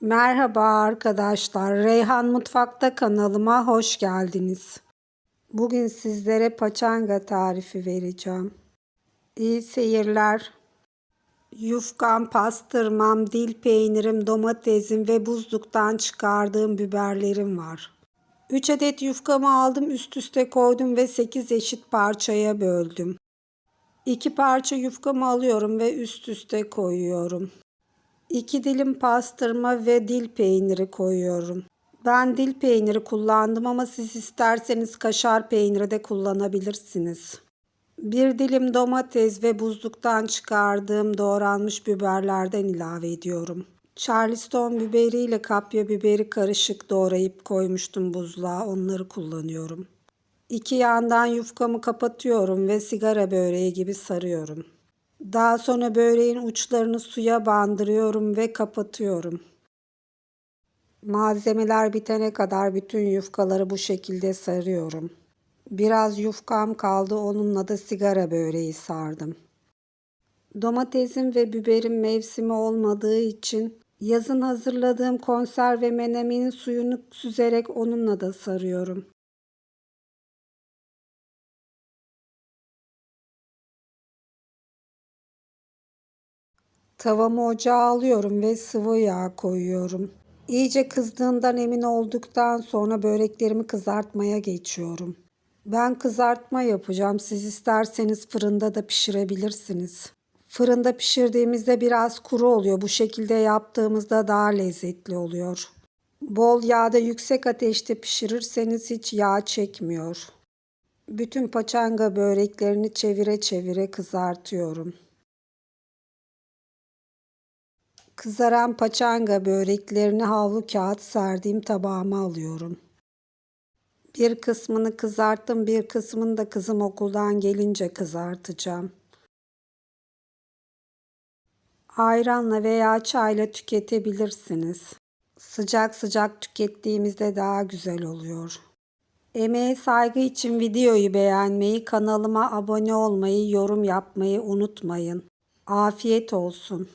Merhaba arkadaşlar. Reyhan Mutfak'ta kanalıma hoş geldiniz. Bugün sizlere paçanga tarifi vereceğim. İyi seyirler. Yufkam, pastırmam, dil peynirim, domatesim ve buzluktan çıkardığım biberlerim var. 3 adet yufkamı aldım, üst üste koydum ve 8 eşit parçaya böldüm. 2 parça yufkamı alıyorum ve üst üste koyuyorum. 2 dilim pastırma ve dil peyniri koyuyorum. Ben dil peyniri kullandım ama siz isterseniz kaşar peyniri de kullanabilirsiniz. Bir dilim domates ve buzluktan çıkardığım doğranmış biberlerden ilave ediyorum. Charleston biberi ile kapya biberi karışık doğrayıp koymuştum buzluğa. Onları kullanıyorum. İki yandan yufkamı kapatıyorum ve sigara böreği gibi sarıyorum. Daha sonra böreğin uçlarını suya bandırıyorum ve kapatıyorum. Malzemeler bitene kadar bütün yufkaları bu şekilde sarıyorum. Biraz yufkam kaldı onunla da sigara böreği sardım. Domatesim ve biberim mevsimi olmadığı için yazın hazırladığım konserve menemenin suyunu süzerek onunla da sarıyorum. Tavamı ocağa alıyorum ve sıvı yağ koyuyorum. İyice kızdığından emin olduktan sonra böreklerimi kızartmaya geçiyorum. Ben kızartma yapacağım. Siz isterseniz fırında da pişirebilirsiniz. Fırında pişirdiğimizde biraz kuru oluyor. Bu şekilde yaptığımızda daha lezzetli oluyor. Bol yağda yüksek ateşte pişirirseniz hiç yağ çekmiyor. Bütün paçanga böreklerini çevire çevire kızartıyorum. Kızaran paçanga böreklerini havlu kağıt serdiğim tabağıma alıyorum. Bir kısmını kızarttım, bir kısmını da kızım okuldan gelince kızartacağım. Ayranla veya çayla tüketebilirsiniz. Sıcak sıcak tükettiğimizde daha güzel oluyor. Emeğe saygı için videoyu beğenmeyi, kanalıma abone olmayı, yorum yapmayı unutmayın. Afiyet olsun.